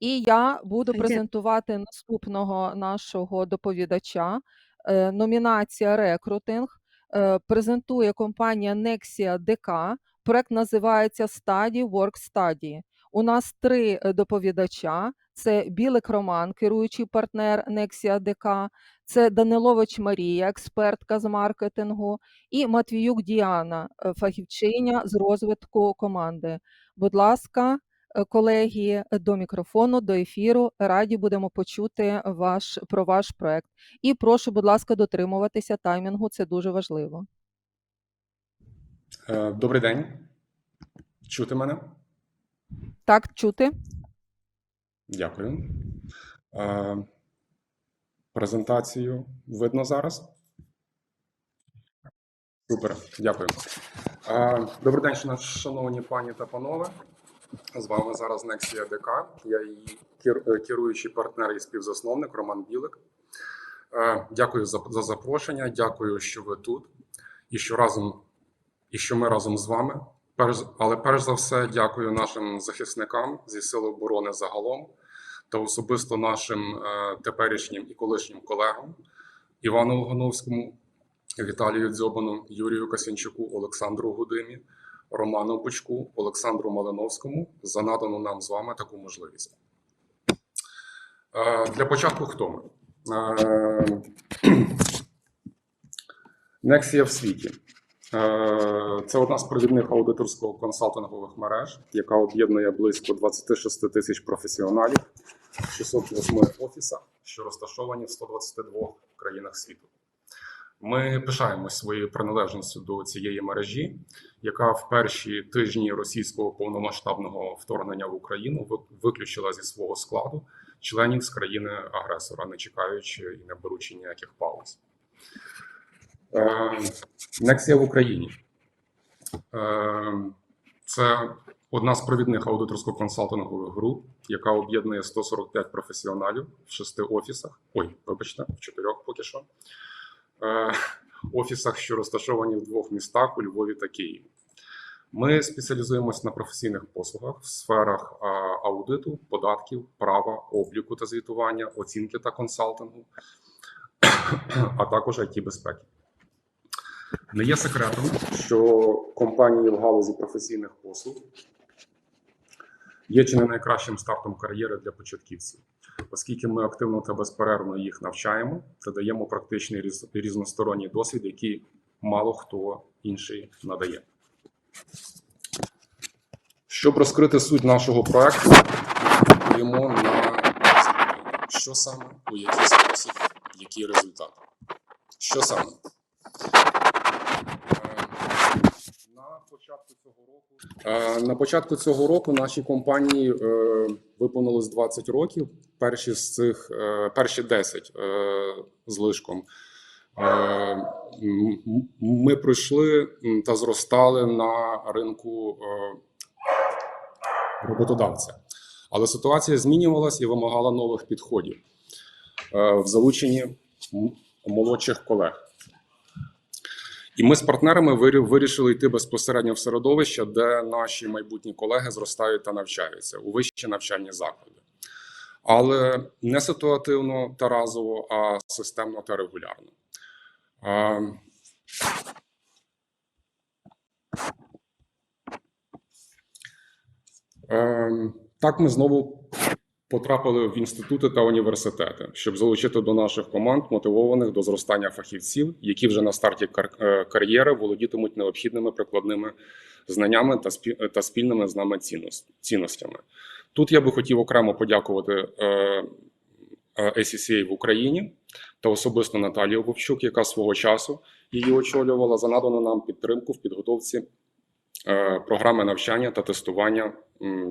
І я буду презентувати наступного нашого доповідача. Е, Номінація рекрутинг. Е, Презентує компанія Nexia DK. Проект називається Study Work Study. У нас три е, доповідача: це Білик Роман, керуючий партнер Nexia DK, це Данилович Марія, експертка з маркетингу, і Матвіюк Діана, фахівчиня з розвитку команди. Будь ласка, колеги, до мікрофону, до ефіру. Раді будемо почути ваш про ваш проект. І прошу, будь ласка, дотримуватися таймінгу. Це дуже важливо. Е, Добрий день. Чути мене? Так, чути? Дякую. Е, Презентацію видно зараз? Супер, дякую. Е, Добрий день, шановні пані та панове. З вами зараз Nexia ДК. Я її е, керуючий партнер і співзасновник Роман Білик. Е, Дякую за, за запрошення. Дякую, що ви тут і що разом і що ми разом з вами. Перш, але перш за все, дякую нашим захисникам зі Сил оборони загалом та особисто нашим е, теперішнім і колишнім колегам Івану Логановському, Віталію Дзьобану, Юрію Касянчуку, Олександру Гудимі, Роману Бучку, Олександру Малиновському за надану нам з вами таку можливість. Е, Для початку хто ми? Nexia в світі. Е, Це одна з провідних аудиторсько-консалтингових мереж, яка об'єднує близько 26 тисяч професіоналів в 608 офісах, що розташовані в 122 країнах світу. Ми пишаємось своєю приналежністю до цієї мережі, яка в перші тижні російського повномасштабного вторгнення в Україну виключила зі свого складу членів з країни-агресора, не чекаючи і не беручи ніяких пауз. Nexia в Україні. Е, Це одна з провідних аудиторсько-консалтингових груп, яка об'єднує 145 професіоналів в шести офісах. Ой, вибачте, в чотирьох поки що. Е, Офісах, що розташовані в двох містах у Львові та Києві. Ми спеціалізуємось на професійних послугах в сферах аудиту, податків, права, обліку та звітування, оцінки та консалтингу, а також it безпеки. Не є секретом, що компанії в галузі професійних послуг є чи не найкращим стартом кар'єри для початківців, оскільки ми активно та безперервно їх навчаємо та даємо практичний різ- різносторонній досвід, який мало хто інший надає. Щоб розкрити суть нашого проекту, відповімо на що саме, у який спосіб, які результати. Що саме? Е, На початку цього року Е, на початку цього року нашій компанії е, виповнилось 20 років. Перші з цих е, перші 10 е, з лишком. Ми пройшли та зростали на ринку роботодавця. Але ситуація змінювалась і вимагала нових підходів в залученні молодших колег. І ми з партнерами вирішили йти безпосередньо в середовище, де наші майбутні колеги зростають та навчаються у вищі навчальні заклади. Але не ситуативно та разово, а системно та регулярно. Ем, Так, ми знову потрапили в інститути та університети, щоб залучити до наших команд мотивованих до зростання фахівців, які вже на старті е, кар'єри володітимуть необхідними прикладними знаннями та спі- та спільними з нами цінностями. Тут я би хотів окремо подякувати е, е, ACCA в Україні та особисто Наталії Вовчук, яка свого часу її очолювала за надану нам підтримку в підготовці е, програми навчання та тестування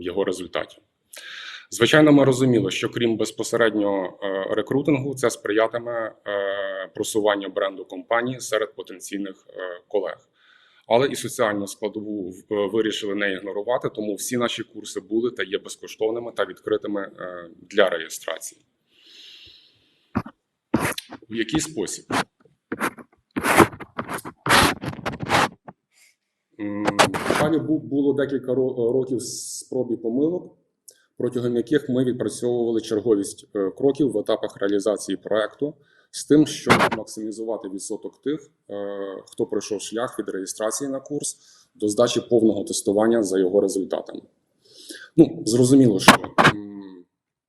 його результатів. Звичайно, ми розуміли, що крім безпосереднього е, рекрутингу, це сприятиме е, просуванню бренду компанії серед потенційних е, колег. Але і соціальну складову вирішили не ігнорувати, тому всі наші курси були та є безкоштовними та відкритими для реєстрації. В який спосіб? Далі було декілька років спроб і помилок. Протягом яких ми відпрацьовували черговість е, кроків в етапах реалізації проекту з тим, щоб максимізувати відсоток тих, е, хто пройшов шлях від реєстрації на курс до здачі повного тестування за його результатами. Ну, зрозуміло, що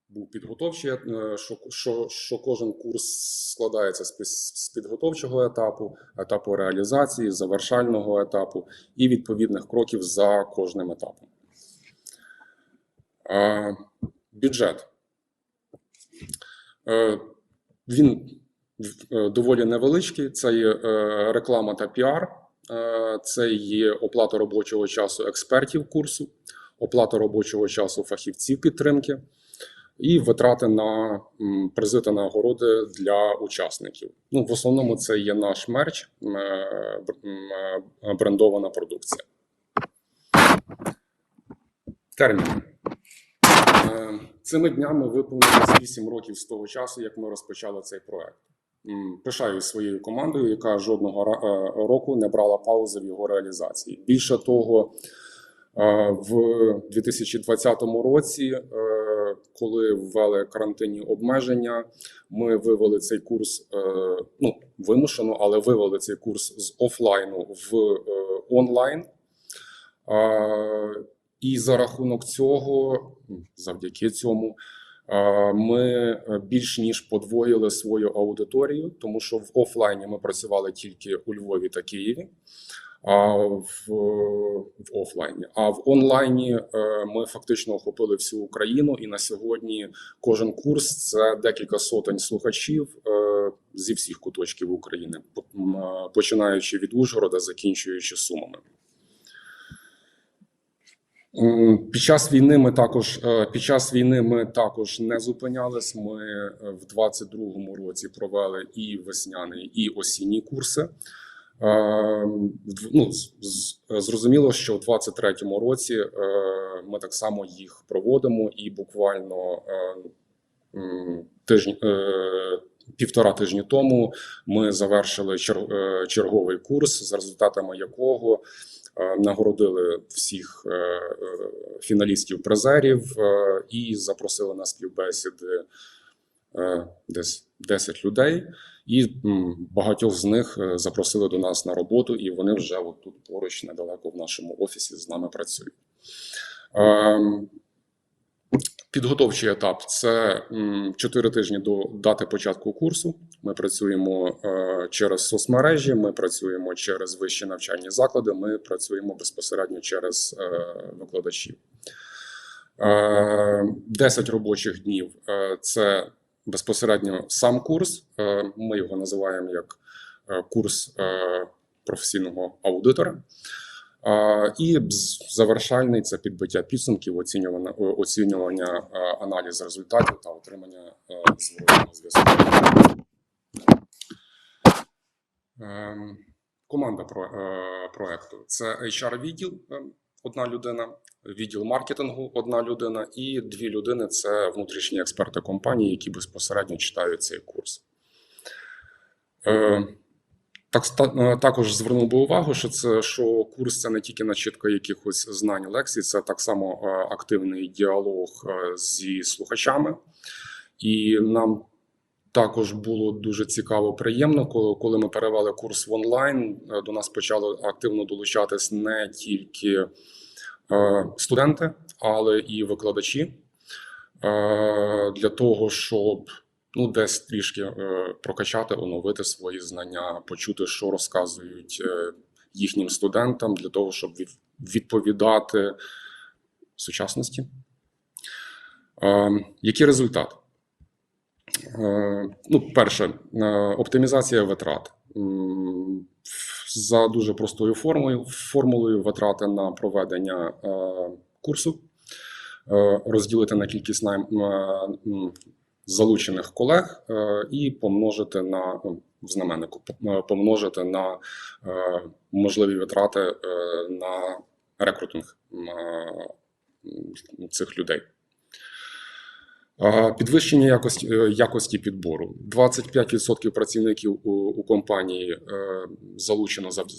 був підготовчий, е, що, що, що кожен курс складається з підготовчого етапу, етапу реалізації, завершального етапу і відповідних кроків за кожним етапом. Бюджет. Е, він е, доволі невеличкий. Це є е, реклама та піар, це є оплата робочого часу експертів курсу, оплата робочого часу фахівців підтримки і витрати на м, призи та нагороди для учасників. Ну, в основному це є наш мерч, брендована продукція. Термін. Е, Цими днями виповнилось 8 років з того часу, як ми розпочали цей проект. Пишаюсь своєю командою, яка жодного е, року не брала паузи в його реалізації. Більше того, е, в 2020 році, е, коли ввели карантинні обмеження, ми вивели цей курс ну, вимушено, але вивели цей курс з офлайну в онлайн. І за рахунок цього, завдяки цьому, ми е, більш ніж подвоїли свою аудиторію, тому що в офлайні ми працювали тільки у Львові та Києві, а в, в офлайні. А в онлайні е, ми фактично охопили всю Україну, і на сьогодні кожен курс це декілька сотень слухачів е, зі всіх куточків України, починаючи від Ужгорода, закінчуючи Сумами. М, Під час війни ми також е, під час війни ми також не зупинялись. Ми е, в 22-му році провели і весняний, і осінні курси. Е, Ну, зрозуміло, що в 23-му році е, ми так само їх проводимо, і буквально е, тижні е, півтора тижні тому ми завершили чер- е, черговий курс, за результатами якого е, нагородили всіх е, е, фіналістів призерів е, і запросили на співбесіди е, десь 10 людей. І багатьох з них е, запросили до нас на роботу, і вони вже тут поруч недалеко в нашому офісі з нами працюють. Підготовчий етап це 4 тижні до дати початку курсу. Ми працюємо е, через соцмережі, ми працюємо через вищі навчальні заклади, ми працюємо безпосередньо через е, викладачів. Е, 10 робочих днів е, це безпосередньо сам курс. Е, Ми його називаємо як е, курс е, професійного аудитора. І завершальний це підбиття підсумків, оцінювання, оцінювання аналіз результатів та отримання е, зворотного зв'язку. Ем, Команда про, е, проекту це HR-відділ, е, одна людина, відділ маркетингу, одна людина, і дві людини це внутрішні експерти компанії, які безпосередньо читають цей курс. Е, так, е, також звернув би увагу, що це що курс це не тільки начитка якихось знань лекцій, це так само е, активний діалог е, зі слухачами. І нам також було дуже цікаво, приємно, коли, ми перевели курс в онлайн. До нас почали активно долучатись не тільки студенти, але і викладачі для того, щоб ну, десь трішки е, прокачати, оновити свої знання, почути, що розказують е, їхнім студентам, для того, щоб відповідати сучасності. Е, які результати? Е, ну, перше, оптимізація витрат. За дуже простою формулою, формулою витрати на проведення курсу розділити на кількість найм, залучених колег е, і помножити на ну, в знаменнику, е, помножити на е, можливі витрати на рекрутинг цих людей. Підвищення якості, е, якості підбору. 25% працівників у, у компанії е, залучено зав-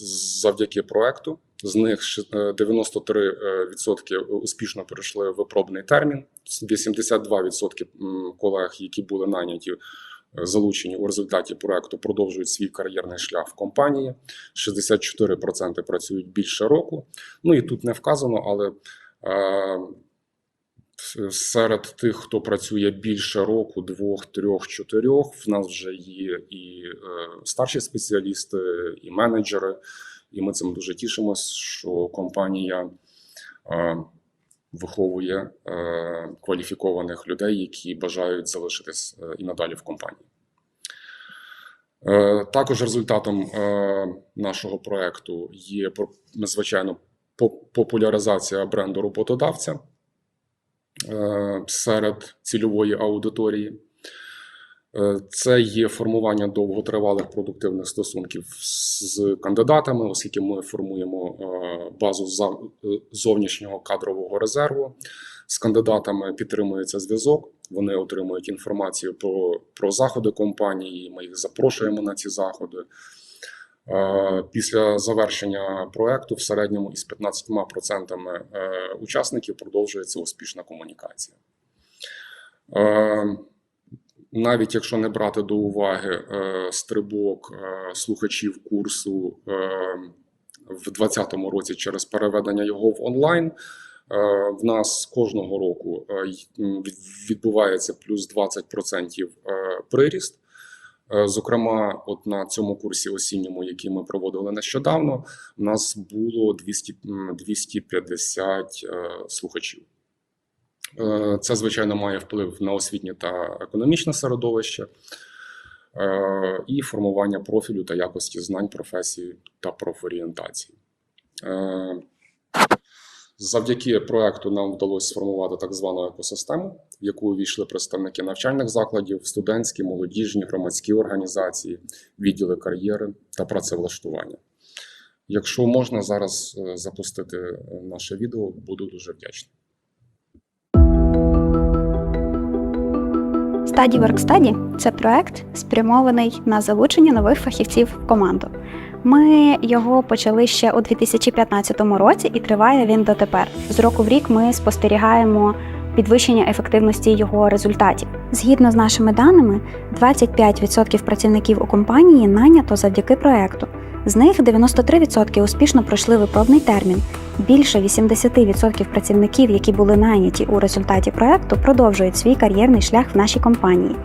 завдяки проекту. З них ши- е, 93% успішно перейшли випробний термін. 82% м, колег, які були найняті, е, залучені у результаті проекту, продовжують свій кар'єрний шлях в компанії. 64% працюють більше року. Ну і тут не вказано, але серед тих, хто працює більше року, двох, трьох, чотирьох, в нас вже є і е, старші спеціалісти, і менеджери. І ми цим дуже тішимось, що компанія е, виховує е, кваліфікованих людей, які бажають залишитись і надалі в компанії. Також результатом нашого проекту є, звичайно, популяризація бренду роботодавця серед цільової аудиторії. Е, Це є формування довготривалих продуктивних стосунків з кандидатами, оскільки ми формуємо е, базу е, зовнішнього кадрового резерву. З кандидатами підтримується зв'язок. Вони отримують інформацію про, про заходи компанії. Ми їх запрошуємо на ці заходи. Е, Після завершення проекту в середньому із 15% е, учасників продовжується успішна комунікація. Е, Навіть якщо не брати до уваги стрибок слухачів курсу в 2020 році через переведення його в онлайн, в нас кожного року відбувається плюс 20% е, приріст. Е, Зокрема, от на цьому курсі осінньому, який ми проводили нещодавно, у нас було 200, м, 250 е, слухачів. Е, Це, звичайно, має вплив на освітнє та економічне середовище і формування профілю та якості знань професії та профорієнтації. Завдяки проекту нам вдалося сформувати так звану екосистему, в яку увійшли представники навчальних закладів, студентські, молодіжні, громадські організації, відділи кар'єри та працевлаштування. Якщо можна зараз е, запустити е, наше відео, буду дуже вдячний. Study Work це проект, спрямований на залучення нових фахівців в команду. Ми його почали ще у 2015 році і триває він дотепер. З року в рік ми спостерігаємо підвищення ефективності його результатів. Згідно з нашими даними, 25% працівників у компанії нанято завдяки проекту. З них 93% успішно пройшли випробний термін. Більше 80% працівників, які були найняті у результаті проекту, продовжують свій кар'єрний шлях в нашій компанії.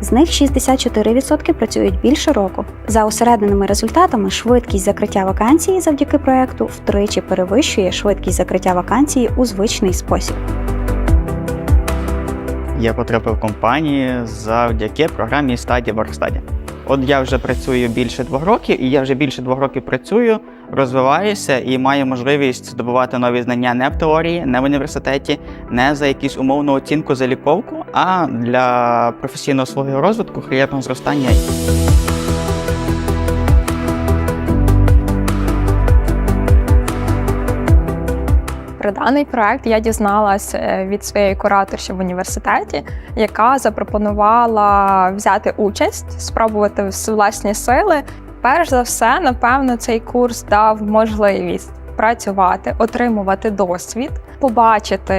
З них 64% працюють більше року. За усередненими результатами, швидкість закриття вакансії завдяки проекту втричі перевищує швидкість закриття вакансії у звичний спосіб. Я потрапив в компанію завдяки програмі Work Study. От я вже працюю більше двох років, і я вже більше двох років працюю, розвиваюся і маю можливість здобувати нові знання не в теорії, не в університеті, не за якусь умовну оцінку заліковку, а для професійного свого розвитку, кар'єрного зростання. Про даний проект я дізналась е, від своєї кураторші в університеті, яка запропонувала взяти участь, спробувати власні сили. Перш за все, напевно, цей курс дав можливість працювати, отримувати досвід, побачити,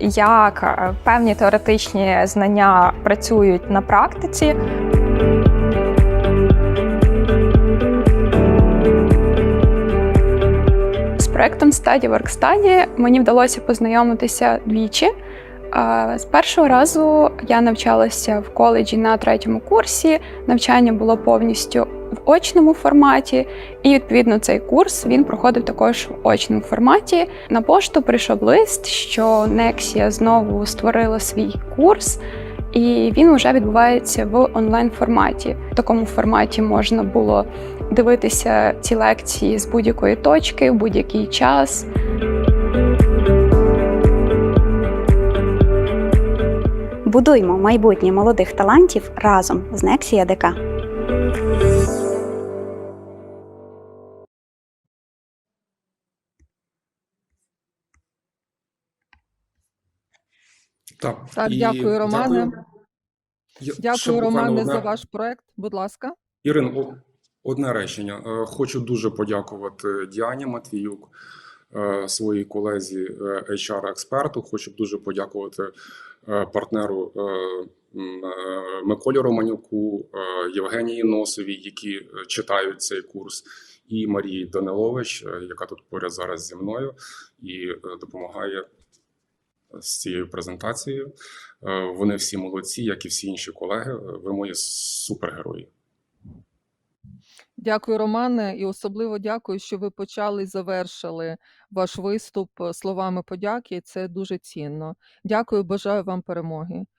як е, певні теоретичні знання працюють на практиці. Проектом Study Work Study мені вдалося познайомитися двічі. З першого разу я навчалася в коледжі на третьому курсі. Навчання було повністю в очному форматі, і відповідно цей курс він проходив також в очному форматі. На пошту прийшов лист, що Nexia знову створила свій курс. І він вже відбувається в онлайн форматі. В такому форматі можна було дивитися ці лекції з будь-якої точки в будь-який час. Будуймо майбутнє молодих талантів разом з Nexia ДК. Так, Так, і дякую, Романе. дякую. Дякую, Романе, за ваш проект. Будь ласка. Ірин, о- одне речення. Е, Хочу дуже подякувати Діані Матвіюк, е, своїй колезі е, HR-експерту. Хочу дуже подякувати партнеру Миколі Романюку, Євгенії Носовій, які читають цей курс, і Марії Данилович, яка тут поряд зараз зі мною і допомагає з цією презентацією. Вони всі молодці, як і всі інші колеги. Ви мої супергерої. Дякую, Романе, і особливо дякую, що ви почали і завершили ваш виступ е, словами подяки. Це дуже цінно. Дякую, бажаю вам перемоги.